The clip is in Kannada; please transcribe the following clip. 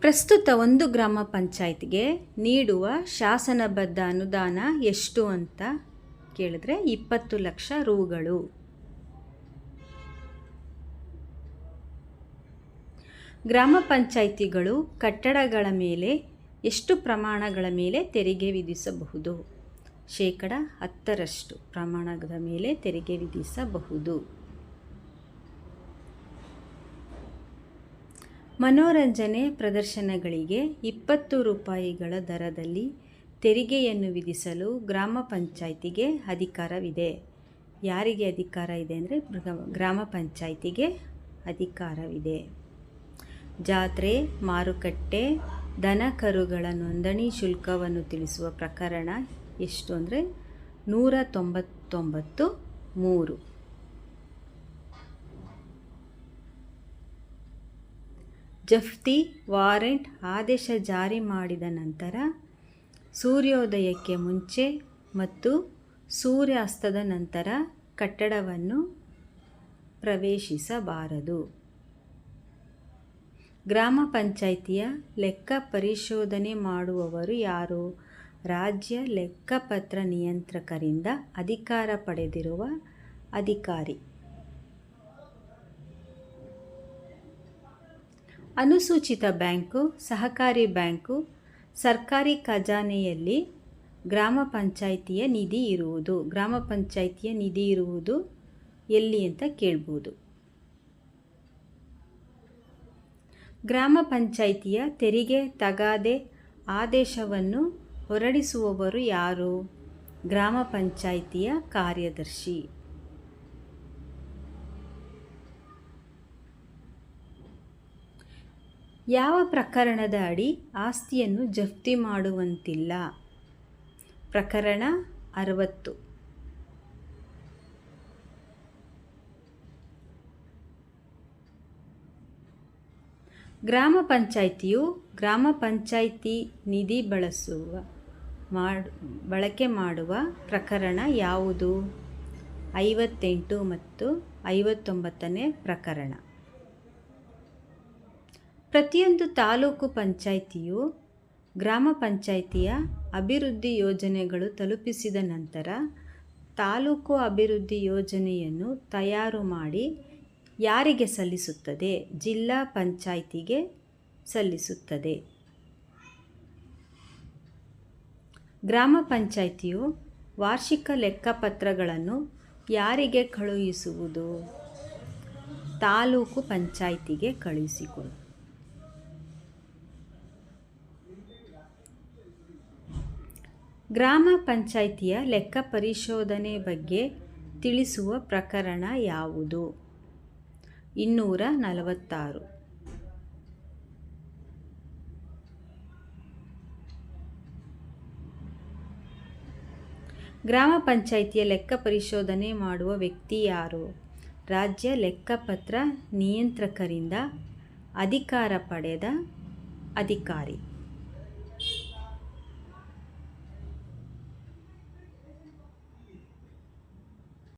ಪ್ರಸ್ತುತ ಒಂದು ಗ್ರಾಮ ಪಂಚಾಯತ್ಗೆ ನೀಡುವ ಶಾಸನಬದ್ಧ ಅನುದಾನ ಎಷ್ಟು ಅಂತ ಕೇಳಿದ್ರೆ ಇಪ್ಪತ್ತು ಲಕ್ಷ ರೂಗಳು. ಗ್ರಾಮ ಪಂಚಾಯಿತಿಗಳು ಕಟ್ಟಡಗಳ ಮೇಲೆ ಎಷ್ಟು ಪ್ರಮಾಣಗಳ ಮೇಲೆ ತೆರಿಗೆ ವಿಧಿಸಬಹುದು? ಶೇಕಡ ಹತ್ತರಷ್ಟು ಪ್ರಮಾಣದ ಮೇಲೆ ತೆರಿಗೆ ವಿಧಿಸಬಹುದು. ಮನೋರಂಜನೆ ಪ್ರದರ್ಶನಗಳಿಗೆ ಇಪ್ಪತ್ತು ರೂಪಾಯಿಗಳ ದರದಲ್ಲಿ ತೆರಿಗೆಯನ್ನು ವಿಧಿಸಲು ಗ್ರಾಮ ಪಂಚಾಯಿತಿಗೆ ಅಧಿಕಾರವಿದೆ. ಯಾರಿಗೆ ಅಧಿಕಾರ ಇದೆ ಅಂದರೆ ಗ್ರಾಮ ಪಂಚಾಯಿತಿಗೆ ಅಧಿಕಾರವಿದೆ. ಜಾತ್ರೆ, ಮಾರುಕಟ್ಟೆ, ದನ ಕರುಗಳ ನೋಂದಣಿ ಶುಲ್ಕವನ್ನು ತಿಳಿಸುವ ಪ್ರಕರಣ ಎಷ್ಟು ಅಂದರೆ ನೂರ ತೊಂಬತ್ತೊಂಬತ್ತು ಮೂರು. ಜಫ್ತಿ ವಾರೆಂಟ್ ಆದೇಶ ಜಾರಿ ಮಾಡಿದ ನಂತರ ಸೂರ್ಯೋದಯಕ್ಕೆ ಮುಂಚೆ ಮತ್ತು ಸೂರ್ಯಾಸ್ತದ ನಂತರ ಕಟ್ಟಡವನ್ನು ಪ್ರವೇಶಿಸಬಾರದು. ಗ್ರಾಮ ಪಂಚಾಯಿತಿಯ ಲೆಕ್ಕ ಪರಿಶೋಧನೆ ಮಾಡುವವರು ಯಾರು? ರಾಜ್ಯ ಲೆಕ್ಕಪತ್ರ ನಿಯಂತ್ರಕರಿಂದ ಅಧಿಕಾರ ಪಡೆದಿರುವ ಅಧಿಕಾರಿ ಅನುಸೂಚಿತ ಬ್ಯಾಂಕು, ಸಹಕಾರಿ ಬ್ಯಾಂಕು, ಸರ್ಕಾರಿ ಖಜಾನೆಯಲ್ಲಿ ಗ್ರಾಮ ಪಂಚಾಯಿತಿಯ ನಿಧಿ ಇರುವುದು. ಗ್ರಾಮ ಪಂಚಾಯಿತಿಯ ನಿಧಿ ಇರುವುದು ಎಲ್ಲಿ ಅಂತ ಕೇಳ್ಬೋದು. ಗ್ರಾಮ ಪಂಚಾಯಿತಿಯ ತೆರಿಗೆ ತಗಾದೆ ಆದೇಶವನ್ನು ಹೊರಡಿಸುವವರು ಯಾರು? ಗ್ರಾಮ ಪಂಚಾಯಿತಿಯ ಕಾರ್ಯದರ್ಶಿ. ಯಾವ ಪ್ರಕರಣದ ಅಡಿ ಆಸ್ತಿಯನ್ನು ಜಪ್ತಿ ಮಾಡುವಂತಿಲ್ಲ? ಪ್ರಕರಣ ಅರವತ್ತು. ಗ್ರಾಮ ಪಂಚಾಯಿತಿಯು ಗ್ರಾಮ ಪಂಚಾಯಿತಿ ನಿಧಿ ಬಳಸುವ, ಮಾಡ್, ಬಳಕೆ ಮಾಡುವ ಪ್ರಕರಣ ಯಾವುದು? ಐವತ್ತೆಂಟು ಮತ್ತು ಐವತ್ತೊಂಬತ್ತನೇ ಪ್ರಕರಣ. ಪ್ರತಿಯೊಂದು ತಾಲೂಕು ಪಂಚಾಯಿತಿಯು ಗ್ರಾಮ ಪಂಚಾಯಿತಿಯ ಅಭಿವೃದ್ಧಿ ಯೋಜನೆಗಳು ತಲುಪಿಸಿದ ನಂತರ ತಾಲೂಕು ಅಭಿವೃದ್ಧಿ ಯೋಜನೆಯನ್ನು ತಯಾರು ಮಾಡಿ ಯಾರಿಗೆ ಸಲ್ಲಿಸುತ್ತದೆ? ಜಿಲ್ಲಾ ಪಂಚಾಯಿತಿಗೆ ಸಲ್ಲಿಸುತ್ತದೆ. ಗ್ರಾಮ ಪಂಚಾಯಿತಿಯು ವಾರ್ಷಿಕ ಲೆಕ್ಕಪತ್ರಗಳನ್ನು ಯಾರಿಗೆ ಕಳುಹಿಸುವುದು? ತಾಲೂಕು ಪಂಚಾಯಿತಿಗೆ ಕಳುಹಿಸಿಕೊಡು. ಗ್ರಾಮ ಪಂಚಾಯಿತಿಯ ಲೆಕ್ಕ ಪರಿಶೋಧನೆ ಬಗ್ಗೆ ತಿಳಿಸುವ ಪ್ರಕರಣ ಯಾವುದು? ಇನ್ನೂರ ನಲವತ್ತಾರು. ಗ್ರಾಮ ಪಂಚಾಯಿತಿಯ ಲೆಕ್ಕ ಪರಿಶೋಧನೆ ಮಾಡುವ ವ್ಯಕ್ತಿ ಯಾರು? ರಾಜ್ಯ ಲೆಕ್ಕಪತ್ರ ನಿಯಂತ್ರಕರಿಂದ ಅಧಿಕಾರ ಪಡೆದ ಅಧಿಕಾರಿ.